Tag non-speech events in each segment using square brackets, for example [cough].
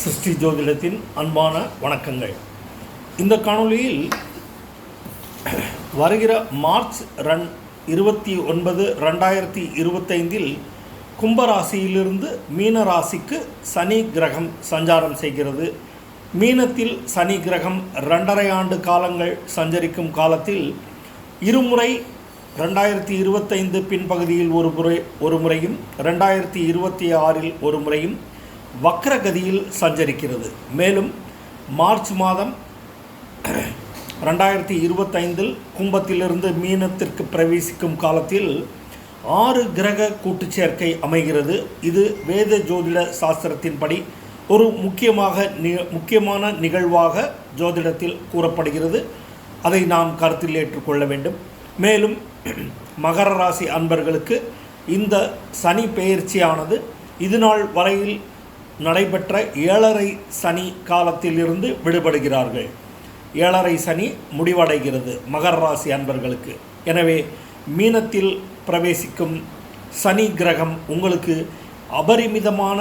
சிருஷ்டி ஜோதிடத்தின் அன்பான வணக்கங்கள். இந்த காணொளியில் வருகிற மார்ச் ரன் இருபத்தி ஒன்பது ரெண்டாயிரத்தி இருபத்தைந்தில் கும்பராசியிலிருந்து மீன ராசிக்கு சனி கிரகம் சஞ்சாரம் செய்கிறது. மீனத்தில் சனி கிரகம் ரெண்டரை ஆண்டு காலங்கள் சஞ்சரிக்கும் காலத்தில் இருமுறை ரெண்டாயிரத்தி இருபத்தைந்து பின்பகுதியில் ஒரு முறை ஒரு முறையும் ரெண்டாயிரத்தி இருபத்தி ஆறில் ஒரு முறையும் வக்ரகதியில் சஞ்சரிக்கிறது. மேலும் மார்ச் மாதம் ரெண்டாயிரத்தி இருபத்தைந்தில் கும்பத்திலிருந்து மீனத்திற்கு பிரவேசிக்கும் காலத்தில் ஆறு கிரக கூட்டுச்சேர்க்கை அமைகிறது. இது வேத ஜோதிட சாஸ்திரத்தின்படி ஒரு முக்கியமாக நி முக்கியமான நிகழ்வாக ஜோதிடத்தில் கூறப்படுகிறது. அதை நாம் கருத்தில் ஏற்றுக்கொள்ள வேண்டும். மேலும் மகர ராசி அன்பர்களுக்கு இந்த சனி பெயர்ச்சியானது. இதுநாள் வரையில் நடைபெற்ற ஏழரை சனி காலத்திலிருந்து விடுபடுகிறார்கள். ஏழரை சனி முடிவடைகிறது மகர ராசி அன்பர்களுக்கு. எனவே மீனத்தில் பிரவேசிக்கும் சனி கிரகம் உங்களுக்கு அபரிமிதமான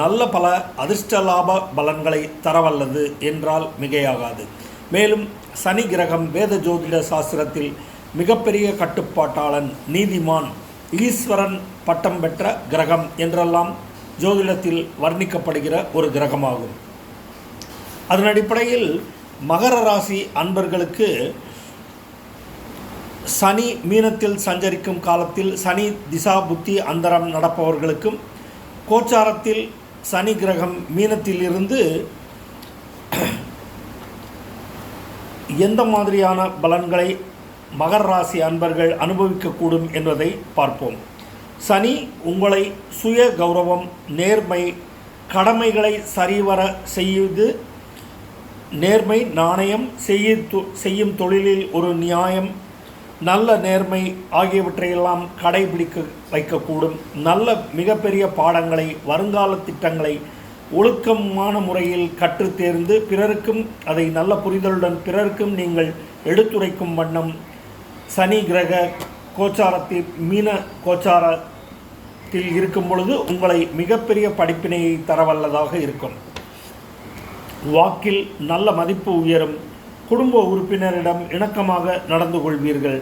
நல்ல பல அதிர்ஷ்ட லாப பலன்களை தரவல்லது என்றால் மிகையாகாது. மேலும் சனி கிரகம் வேத ஜோதிட சாஸ்திரத்தில் மிகப்பெரிய கட்டுப்பாட்டாளன் நீதிமான் ஈஸ்வரன் பட்டம் பெற்ற கிரகம் என்றெல்லாம் ஜோதிடத்தில் வர்ணிக்கப்படுகிற ஒரு கிரகமாகும். அதன் அடிப்படையில் மகர ராசி அன்பர்களுக்கு சனி மீனத்தில் சஞ்சரிக்கும் காலத்தில் சனி திசா புத்தி அந்தரம் நடப்பவர்களுக்கும் கோச்சாரத்தில் சனி கிரகம் மீனத்திலிருந்து எந்த மாதிரியான பலன்களை மகர ராசி அன்பர்கள் அனுபவிக்கக்கூடும் என்பதை பார்ப்போம். சனி உங்களை சுய கௌரவம் நேர்மை கடமைகளை சரிவர செய்து நேர்மை நாணயம் செய்ய செய்யும் தொழிலில் ஒரு நியாயம் நல்ல நேர்மை ஆகியவற்றையெல்லாம் கடைபிடிக்க வைக்கக்கூடும். நல்ல மிகப்பெரிய பாடங்களை வருங்கால திட்டங்களை ஒழுக்கமான முறையில் கற்று தேர்ந்து பிறருக்கும் அதை நல்ல புரிதலுடன் பிறருக்கும் நீங்கள் எடுத்துரைக்கும் வண்ணம் சனி கிரக கோச்சாரத்தில் மீன கோச்சாரத்தில் இருக்கும் பொழுது உங்களை மிகப்பெரிய படிப்பினையை தரவல்லதாக இருக்கும். வாக்கில் நல்ல மதிப்பு உயரும். குடும்ப உறுப்பினரிடம் இணக்கமாக நடந்து கொள்வீர்கள்.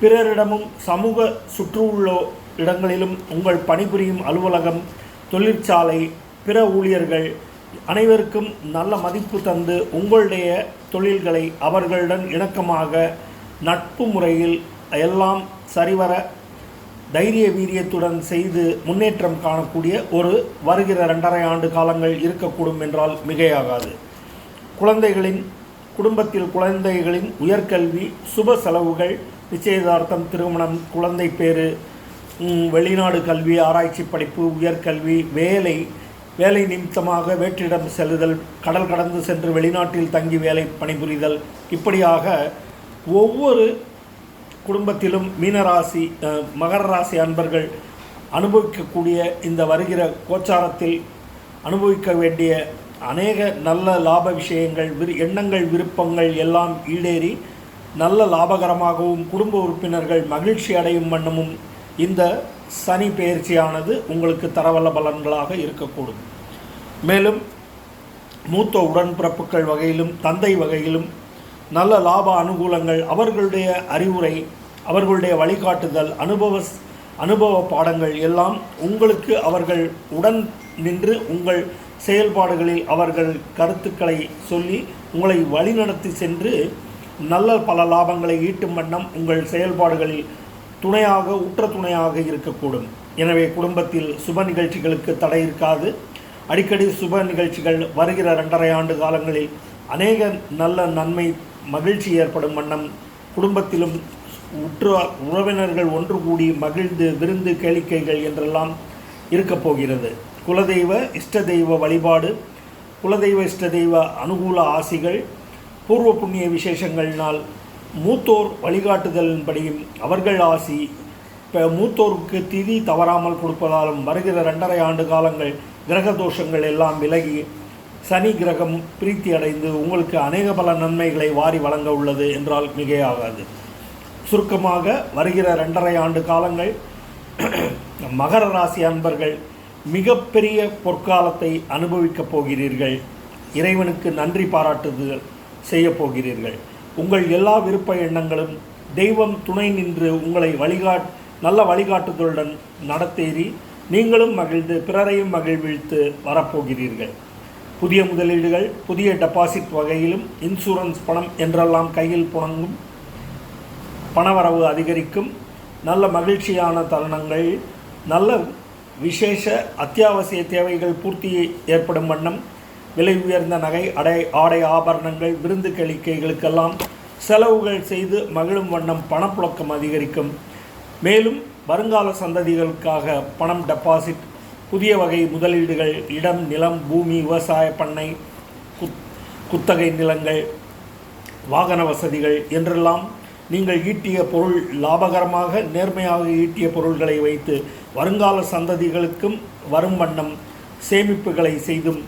பிறரிடமும் சமூக சுற்றுள்ள இடங்களிலும் உங்கள் பணிபுரியும் அலுவலகம் தொழிற்சாலை பிற ஊழியர்கள் அனைவருக்கும் நல்ல மதிப்பு தந்து உங்களுடைய தொழில்களை அவர்களுடன் இணக்கமாக நட்பு முறையில் எல்லாம் சரிவர தைரிய வீரியத்துடன் செய்து முன்னேற்றம் காணக்கூடிய ஒரு வருகிற ரெண்டரை ஆண்டு காலங்கள் இருக்கக்கூடும் என்றால் மிகையாகாது. குழந்தைகளின் குடும்பத்தில் குழந்தைகளின் உயர்கல்வி சுப செலவுகள் நிச்சயதார்த்தம் திருமணம் குழந்தை பேரு வெளிநாடு கல்வி ஆராய்ச்சி படிப்பு உயர்கல்வி வேலை வேலை நிமித்தமாக வேற்றிடம் செல்லுதல் கடல் கடந்து சென்று வெளிநாட்டில் தங்கி வேலை பணிபுரிதல் இப்படியாக ஒவ்வொரு குடும்பத்திலும் மீனராசி மகர ராசி அன்பர்கள் அனுபவிக்கக்கூடிய இந்த வருகிற கோச்சாரத்தில் அனுபவிக்க வேண்டிய அநேக நல்ல லாப விஷயங்கள் விரு எண்ணங்கள் விருப்பங்கள் எல்லாம் ஈடேறி நல்ல லாபகரமாகவும் குடும்ப உறுப்பினர்கள் மகிழ்ச்சி அடையும் வண்ணமும் இந்த சனி பயிற்சியானது உங்களுக்கு தரவல்ல பலன்களாக இருக்கக்கூடும். மேலும் மூத்த உடன்பிறப்புகள் வகையிலும் தந்தை வகையிலும் நல்ல லாப அனுகூலங்கள் அவர்களுடைய அறிவுரை அவர்களுடைய வழிகாட்டுதல் அனுபவ அனுபவ பாடங்கள் எல்லாம் உங்களுக்கு அவர்கள் உடன் நின்று உங்கள் செயல்பாடுகளில் அவர்கள் கருத்துக்களை சொல்லி உங்களை வழிநடத்தி சென்று நல்ல பல லாபங்களை ஈட்டும் வண்ணம் உங்கள் செயல்பாடுகளில் துணையாக உற்ற துணையாக இருக்கக்கூடும். எனவே குடும்பத்தில் சுப நிகழ்ச்சிகளுக்கு தடை இருக்காது. அடிக்கடி சுப நிகழ்ச்சிகள் வருகிற ரெண்டரை ஆண்டு காலங்களில் அநேக நல்ல நன்மை மகிழ்ச்சி ஏற்படும் வண்ணம் குடும்பத்திலும் உற்ற உறவினர்கள் ஒன்று கூடி மகிழ்ந்து விருந்து கேளிக்கைகள் என்றெல்லாம் இருக்கப் போகிறது. குலதெய்வ இஷ்ட தெய்வ வழிபாடு குலதெய்வ இஷ்ட தெய்வ அனுகூல ஆசிகள் பூர்வ புண்ணிய விசேஷங்கள்னால் மூத்தோர் வழிகாட்டுதலின்படியும் அவர்கள் ஆசி இப்போ மூத்தோருக்கு திதி தவறாமல் கொடுப்பதாலும் வருகிற ரெண்டரை ஆண்டு காலங்கள் கிரக தோஷங்கள் எல்லாம் விலகி சனி கிரகம் பிரீத்தி அடைந்து உங்களுக்கு அநேக பல நன்மைகளை வாரி வழங்க உள்ளது என்றால் மிகையாகாது. சுருக்கமாக வருகிற ரெண்டரை ஆண்டு காலங்கள் [clears throat] மகர ராசி அன்பர்கள் மிகப்பெரிய பொற்காலத்தை அனுபவிக்கப் போகிறீர்கள். இறைவனுக்கு நன்றி பாராட்டுதல் செய்யப் போகிறீர்கள். உங்கள் எல்லா விருப்ப எண்ணங்களும் தெய்வம் துணை நின்று உங்களை வழிகாட் நல்ல வழிகாட்டுதலுடன் நடத்தேறி நீங்களும் மகிழ்ந்து பிறரையும் மகிழ்வித்து வரப்போகிறீர்கள். புதிய முதலீடுகள் புதிய டெபாசிட் வகையிலும் இன்சூரன்ஸ் பணம் என்றெல்லாம் கையில் புணங்கும் பணவரவு அதிகரிக்கும். நல்ல மகிழ்ச்சியான தருணங்கள் நல்ல விசேஷ அத்தியாவசிய தேவைகள் பூர்த்தி ஏற்படும் வண்ணம் விலை உயர்ந்த நகை அடை ஆடை ஆபரணங்கள் விருந்து கழிக்கைகளுக்கெல்லாம் செலவுகள் செய்து மகிழும் வண்ணம் பணப்புழக்கம் அதிகரிக்கும். மேலும் வருங்கால சந்ததிகளுக்காக பணம் டெபாசிட் புதிய வகை முதலீடுகள் இடம் நிலம் பூமி விவசாய பண்ணை குத் குத்தகை நிலங்கள் வாகன வசதிகள் என்றெல்லாம் நீங்கள் ஈட்டிய பொருள் லாபகரமாக நேர்மையாக ஈட்டிய பொருள்களை வைத்து வருங்கால சந்ததிகளுக்கும் வரும் வண்ணம் சேமிப்புகளை செய்தும்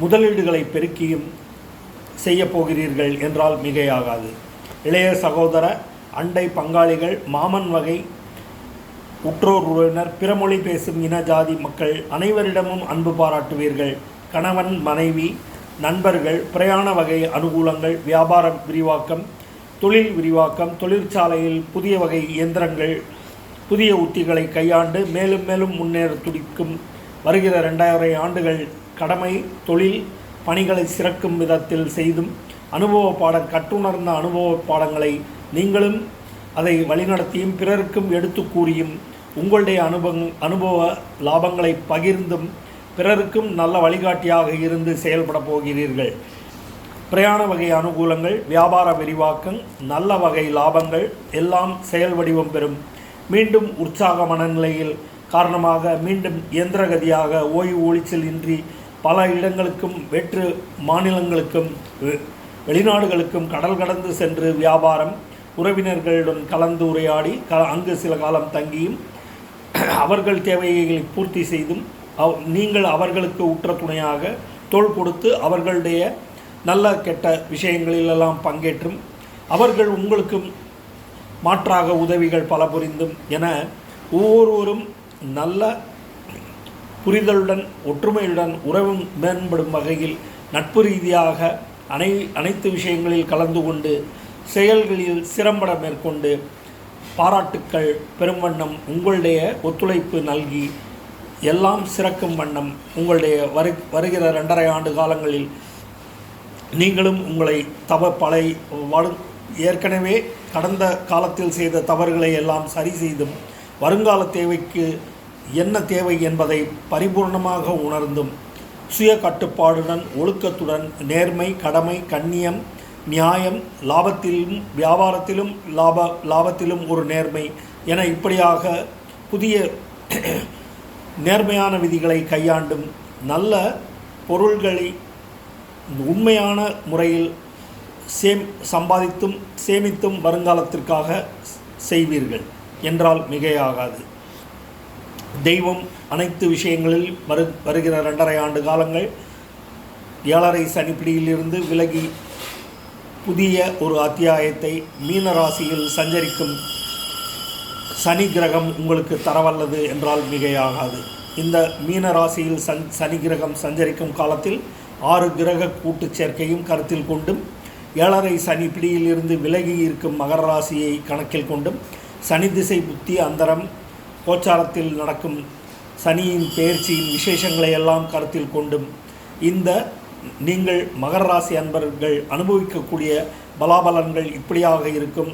முதலீடுகளை பெருக்கியும் செய்ய போகிறீர்கள் என்றால் மிகையாகாது. இளைய சகோதர அண்டை பங்காளிகள் மாமன் வகை உற்றோர் உறவினர் பிறமொழி பேசும் இன ஜாதி மக்கள் அனைவரிடமும் அன்பு பாராட்டுவீர்கள். கணவன் மனைவி நண்பர்கள் பிரயாண வகை அனுகூலங்கள் வியாபார விரிவாக்கம் தொழில் விரிவாக்கம் தொழிற்சாலையில் புதிய வகை இயந்திரங்கள் புதிய உத்திகளை கையாண்டு மேலும் மேலும் முன்னேற துடிக்கும் வருகிற ரெண்டாயிரம் ஆண்டுகள் கடமை தொழில் பணிகளை சிறக்கும் விதத்தில் செய்தும் அனுபவ பாட கட்டுணர்ந்த அனுபவ பாடங்களை நீங்களும் அதை வழிநடத்தியும் பிறருக்கும் எடுத்து கூறியும் உங்களுடைய அனுபவ அனுபவ லாபங்களை பகிர்ந்தும் பிறருக்கும் நல்ல வழிகாட்டியாக இருந்து செயல்பட போகிறீர்கள். பிரயாண வகை அனுகூலங்கள் வியாபார விரிவாக்கம் நல்ல வகை லாபங்கள் எல்லாம் செயல் வடிவம் பெறும். மீண்டும் உற்சாக மனநிலையில் காரணமாக மீண்டும் இயந்திரகதியாக ஓய்வு ஒளிச்சல் இன்றி பல இடங்களுக்கும் வெற்று மாநிலங்களுக்கும் வெ- வெளிநாடுகளுக்கும் கடல் கடந்து சென்று வியாபாரம் உறவினர்களுடன் கலந்து உரையாடி க அங்கு சில காலம் தங்கியும் அவர்கள் தேவைகளை பூர்த்தி செய்தும் அவ் நீங்கள் அவர்களுக்கு உற்ற துணையாக தோள் கொடுத்து அவர்களுடைய நல்ல கெட்ட விஷயங்களிலெல்லாம் பங்கேற்றும் அவர்கள் உங்களுக்கும் மாற்றாக உதவிகள் பல புரிந்தும் என ஒவ்வொருவரும் நல்ல புரிதலுடன் ஒற்றுமையுடன் உறவு மேம்படும் வகையில் நட்பு ரீதியாக அனை அனைத்து விஷயங்களில் கலந்து கொண்டு செயல்களில் சிறம்பட மேற்கொண்டு பாராட்டுக்கள் பெரும் வண்ணம் உங்களுடைய ஒத்துழைப்பு நல்கி எல்லாம் சிறக்கும் வண்ணம் உங்களுடைய வரு வருகிற ரெண்டரை ஆண்டு காலங்களில் நீங்களும் உங்களை தவ பலை வரு ஏற்கனவே கடந்த காலத்தில் செய்த தவறுகளை எல்லாம் சரி செய்தும் வருங்கால தேவைக்கு என்ன தேவை என்பதை பரிபூர்ணமாக உணர்ந்தும் சுய கட்டுப்பாடுடன் ஒழுக்கத்துடன் நேர்மை கடமை கண்ணியம் நியாயம் லாபத்திலும் வியாபாரத்திலும் லாப லாபத்திலும் ஒரு நேர்மை என இப்படியாக புதிய நேர்மையான விதிகளை கையாண்டும் நல்ல பொருள்களை உண்மையான முறையில் சேம் சம்பாதித்தும் சேமித்தும் வருங்காலத்திற்காக செய்வீர்கள் என்றால் மிகையாகாது. தெய்வம் அனைத்து விஷயங்களில் வரு வருகிற ரெண்டரை ஆண்டு காலங்கள் ஏழரை சனிப்பிடியிலிருந்து விலகி புதிய ஒரு அத்தியாயத்தை மீனராசியில் சஞ்சரிக்கும் சனி கிரகம் உங்களுக்கு தரவல்லது என்றால் மிகையாகாது. இந்த மீனராசியில் சன் சனி கிரகம் சஞ்சரிக்கும் காலத்தில் ஆறு கிரக கூட்டுச் சேர்க்கையும் கருத்தில் கொண்டும் ஏழரை சனி பிடியிலிருந்து விலகி இருக்கும் மகர ராசியை கணக்கில் கொண்டும் சனி திசை புத்தி அந்தரம் கோச்சாரத்தில் நடக்கும் சனியின் பெயர்ச்சியின் விசேஷங்களை எல்லாம் கருத்தில் கொண்டும் இந்த நீங்கள் மகர ராசி அன்பர்கள் அனுபவிக்கக்கூடிய பலாபலன்கள் இப்படியாக இருக்கும்.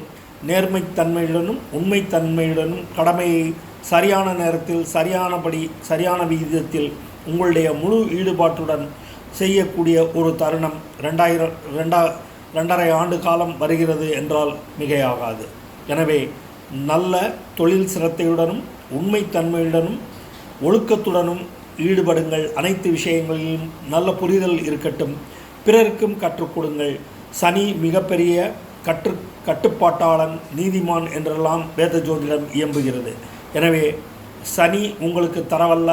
நேர்மைத்தன்மையுடனும் உண்மைத்தன்மையுடனும் கடமையை சரியான நேரத்தில் சரியானபடி சரியான விகிதத்தில் உங்களுடைய முழு ஈடுபாட்டுடன் செய்யக்கூடிய ஒரு தருணம் ரெண்டாயிரம் ரெண்டா ரெண்டரை ஆண்டு காலம் வருகிறது என்றால் மிகையாகாது. எனவே நல்ல தொழில் சிரத்தையுடனும் உண்மைத்தன்மையுடனும் ஒழுக்கத்துடனும் ஈடுபடுங்கள். அனைத்து விஷயங்களிலும் நல்ல புரிதல் இருக்கட்டும். பிறருக்கும் கற்றுக் கொடுங்கள். சனி மிகப்பெரிய கற்று கட்டுப்பாட்டாளன் நீதிமான் என்றெல்லாம் வேத ஜோதிடம் இயம்புகிறது. எனவே சனி உங்களுக்கு தரவல்ல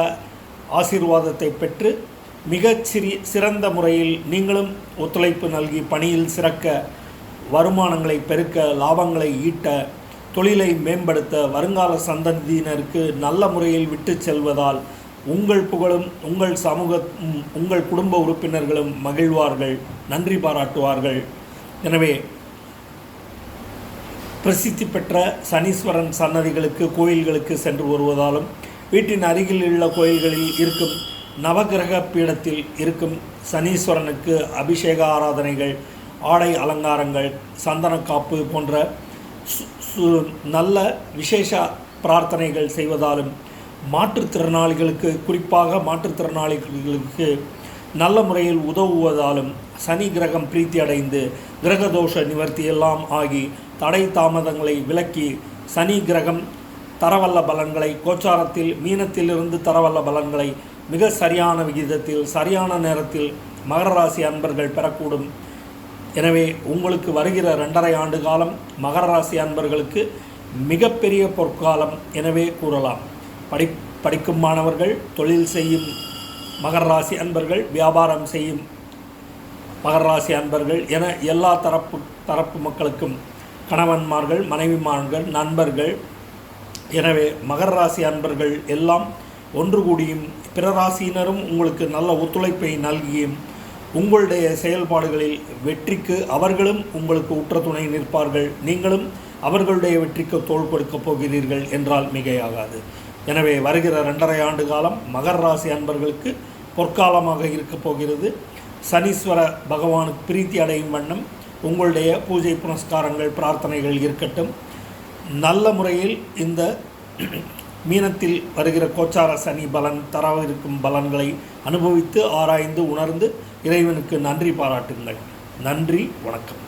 ஆசீர்வாதத்தை பெற்று மிகச் சிறி சிறந்த முறையில் நீங்களும் ஒத்துழைப்பு நல்கி பணியில் சிறக்க வருமானங்களை பெருக்க லாபங்களை ஈட்ட தொழிலை மேம்படுத்த வருங்கால சந்ததியினருக்கு நல்ல முறையில் விட்டு செல்வதால் உங்கள் புகழும் உங்கள் சமூக உங்கள் குடும்ப உறுப்பினர்களும் மகிழ்வார்கள் நன்றி பாராட்டுவார்கள். எனவே பிரசித்தி பெற்ற சனீஸ்வரன் சன்னதிகளுக்கு கோயில்களுக்கு சென்று வருவதாலும் வீட்டின் அருகில் உள்ள கோயில்களில் இருக்கும் நவகிரக பீடத்தில் இருக்கும் சனீஸ்வரனுக்கு அபிஷேக ஆராதனைகள் ஆடை அலங்காரங்கள் சந்தனக்காப்பு போன்ற சு- சு- நல்ல விசேஷ பிரார்த்தனைகள் செய்வதாலும் மாற்றுத்திறனாளிகளுக்கு குறிப்பாக மாற்றுத்திறனாளிகளுக்கு நல்ல முறையில் உதவுவதாலும் சனி கிரகம் பிரீத்தி அடைந்து கிரகதோஷ நிவர்த்தி எல்லாம் ஆகி தடை தாமதங்களை விலக்கி சனி கிரகம் தரவல்ல பலன்களை கோச்சாரத்தில் மீனத்திலிருந்து தரவல்ல பலன்களை மிக சரியான விகிதத்தில் சரியான நேரத்தில் மகர ராசி அன்பர்கள் பெறக்கூடும். எனவே உங்களுக்கு வருகிற ரெண்டரை ஆண்டு காலம் மகர ராசி அன்பர்களுக்கு மிகப்பெரிய பொற்காலம் எனவே கூறலாம். படி படிக்கும் மாணவர்கள் தொழில் செய்யும் மகர ராசி அன்பர்கள் வியாபாரம் செய்யும் மகர ராசி அன்பர்கள் என எல்லா தரப்பு தரப்பு மக்களுக்கும் கணவன்மார்கள் மனைவிமார்கள் நண்பர்கள். எனவே மகர ராசி அன்பர்கள் எல்லாம் ஒன்று கூடியும் பிற ராசியினரும் உங்களுக்கு நல்ல ஒத்துழைப்பை நல்கியும் உங்களுடைய செயல்பாடுகளில் வெற்றிக்கு அவர்களும் உங்களுக்கு உற்ற துணை நிற்பார்கள். நீங்களும் அவர்களுடைய வெற்றிக்கு தோள் கொடுக்கப் போகிறீர்கள் என்றால் மிகையாகாது. எனவே வருகிற ரெண்டரை ஆண்டு காலம் மகர ராசி அன்பர்களுக்கு பொற்காலமாக இருக்கப் போகிறது. சனீஸ்வர பகவானுக்கு பிரீத்தி அடையும் வண்ணம் உங்களுடைய பூஜை புனஸ்காரங்கள் பிரார்த்தனைகள் இருக்கட்டும். நல்ல முறையில் இந்த மீனத்தில் வருகிற கோச்சார சனி பலன் தரவிருக்கும் பலன்களை அனுபவித்து ஆராய்ந்து உணர்ந்து இறைவனுக்கு நன்றி பாராட்டுங்கள். நன்றி வணக்கம்.